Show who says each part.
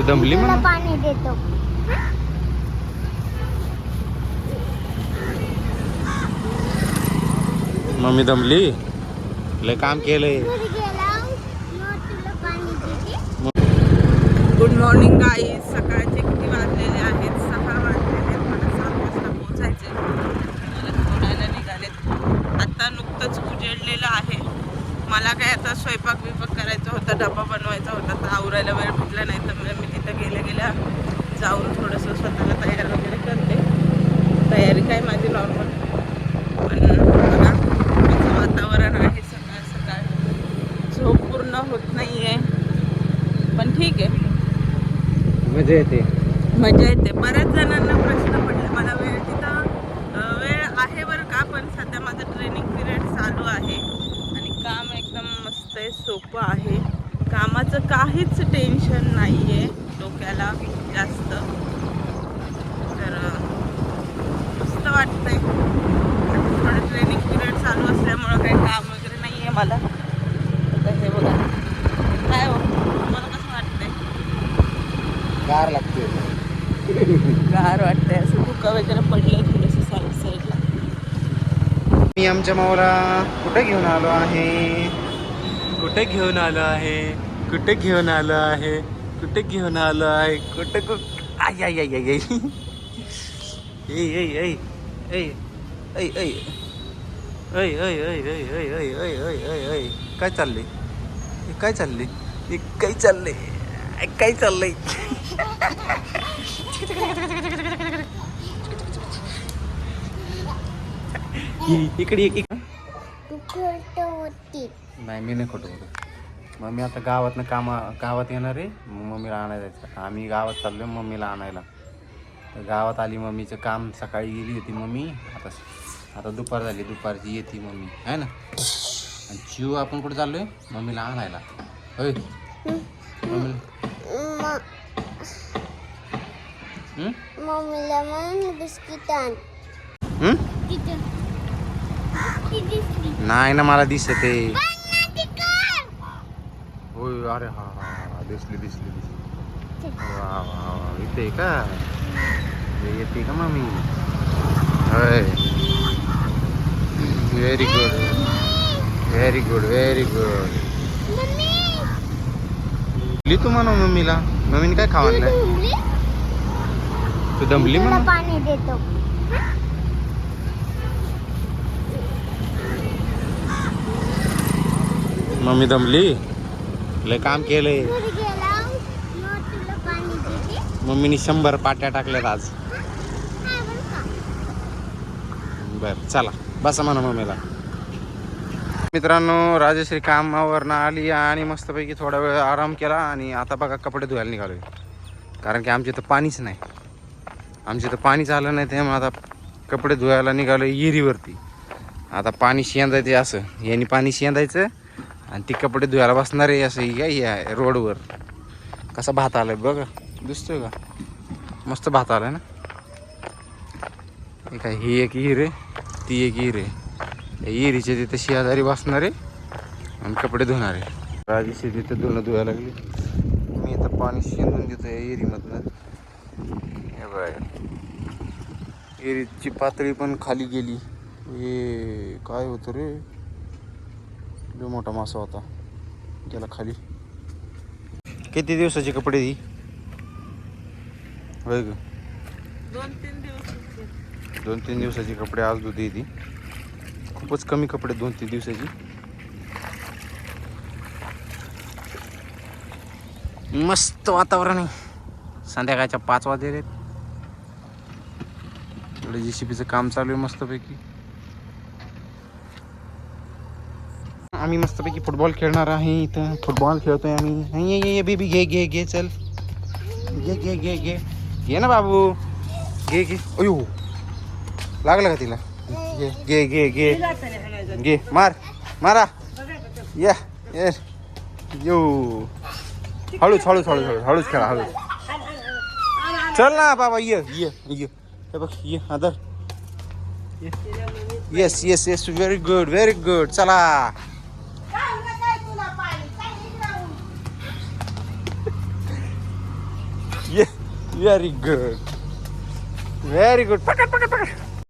Speaker 1: तू दमली
Speaker 2: तुला
Speaker 1: म्हणून
Speaker 2: पाणी देतो.
Speaker 1: मम्मी दमली? लय काम केलंय.
Speaker 2: घरी गेला मग तुला पाणी देते.
Speaker 3: गुड मॉर्निंग गाई करायचा होता डबा बनवायचा होता तर आवरायला वेळ भेटला नाही तर मग मी तिथं गेल्या गेल्या जाऊन थोडंसं स्वतःला तयार वगैरे करते. तयारी काय माझी नॉर्मल पण बघा असं वातावरण आहे सकाळ सकाळ. झोप पूर्ण होत नाही आहे पण ठीक आहे.
Speaker 1: मजा येते.
Speaker 3: मजा येते. बऱ्याच जणांना प्रश्न पडले मला वेळ तिथं वेळ आहे बरं का पण सध्या माझं ट्रेनिंग पिरियड चालू आहे. आणि काम मस्त आहे सोपं आहे. कामाचं काहीच टेन्शन नाही आहे डोक्याला जास्त. तर मस्त वाटतंय. थोडं ट्रेनिंग पिरियड चालू असल्यामुळं काही काम वगैरे नाही आहे मला. आता हे बघा. काय हो? तुम्हाला कसं वाटतंय?
Speaker 1: गार लागते.
Speaker 3: गार वाटतंय. असं धुका वगैरे पडलंय थोडंसं साईड साईडला
Speaker 1: मी आमच्या माऊला कुठे घेऊन आलो आहे? कुठे घेऊन आलं आहे कुठे घेऊन आलं आहे कुठे घेऊन आलं आहे कुठे कुठ आय आय आय आय ऐ ऐ काय चाललंय काय चालले काय चाललंय काय चाललंय इकडे नाही मी नाही खोटं बोलत. मम्मी आता गावातनं कामा गावात येणार आहे मग मम्मीला आणायला जायचं. आम्ही गावात चाललो मम्मीला आणायला. तर गावात आली मम्मीचं काम सकाळी गेली होती मम्मी. आता आता दुपार झाली दुपारची येते मम्मी. आहे ना? आणि चिव आपण कुठे चाललोय? मम्मीला आणायला. होय? मम्मीला
Speaker 2: म-
Speaker 1: हं?
Speaker 2: मम्मीला म्हण बिस्किट आण.
Speaker 1: हं?
Speaker 2: तिथं.
Speaker 1: नाही ना मला दिसत. आहे
Speaker 2: ती.
Speaker 1: होय अरे हा हा दिसली दिसली दिसली. वा इथे का? येते का मम्मी? होय. Very good very good very good
Speaker 2: mummy
Speaker 1: लिहितो म्हणा मम्मीला. मम्मीने काय खाऊ
Speaker 2: तू दमली?
Speaker 1: तू दमली म्हणून
Speaker 2: पाणी देतो.
Speaker 1: मम्मी दमली? लय काम केलंय. मम्मीने शंभर पाट्या टाकल्यात आज?
Speaker 2: बर
Speaker 1: चला बसा म्हणा मम्मीला. मित्रांनो राजश्री कामावरनं आली आणि मस्तपैकी थोडा वेळ आराम केला आणि आता बघा कपडे धुवायला निघालोय. कारण की आमच्या इथं पाणीच नाही. आमच्या इथं पाणीच आलं नाही त्यामुळे आता कपडे धुवायला निघालो विहिरीवरती आता पाणी शेंदायचं असं. यांनी पाणी शेंदायचं आणि ती कपडे धुवायला बसणार आहे असं काय या रोडवर. कसा भात आलाय बघा. दिसतोय का? मस्त भात आलाय ना? हे काय ही एक हिर आहे ती एक हिर. आहे हिरीच्या तिथे शेजारी बसणार आहे आणि कपडे धुणार. आहे राजेशी तिथे धुणं धुवायला लागली. मी इथं पाणी शिंदून देतो या हिरीमधनं. हे बाय हिरीची पातळी पण खाली गेली. हे काय होतं रे? लय मोठा मासा होता. गेला खाली. किती दिवसाचे कपडे दी होय ग.
Speaker 3: दोन तीन दिवस
Speaker 1: दोन तीन दिवसाची कपडे आज धुते ती. खूपच कमी कपडे दोन तीन दिवसाची. मस्त वातावरण आहे. संध्याकाळच्या पाच वाजले जी सी पीचं काम चालू आहे मस्तपैकी. आम्ही मस्तपैकी फुटबॉल खेळणार आहे इथं. फुटबॉल खेळतोय आम्ही. हे, ये, ये, बेबी घे घे घे चल. घे घे घे घे. घे ना बाबू. घे घे. अयो. लागलं का तिला? घे घे घे घे. घे. मार मारा. या ये. यो. हळूच हळूच हळूच हळूच हळूच खेळा हळूच. चल ना बाबा ये ये ये. हे बघ ये आदर. Yes yes yes very good very good चला. व्हेरी गुड व्हेरी गुड पकड पकड पकड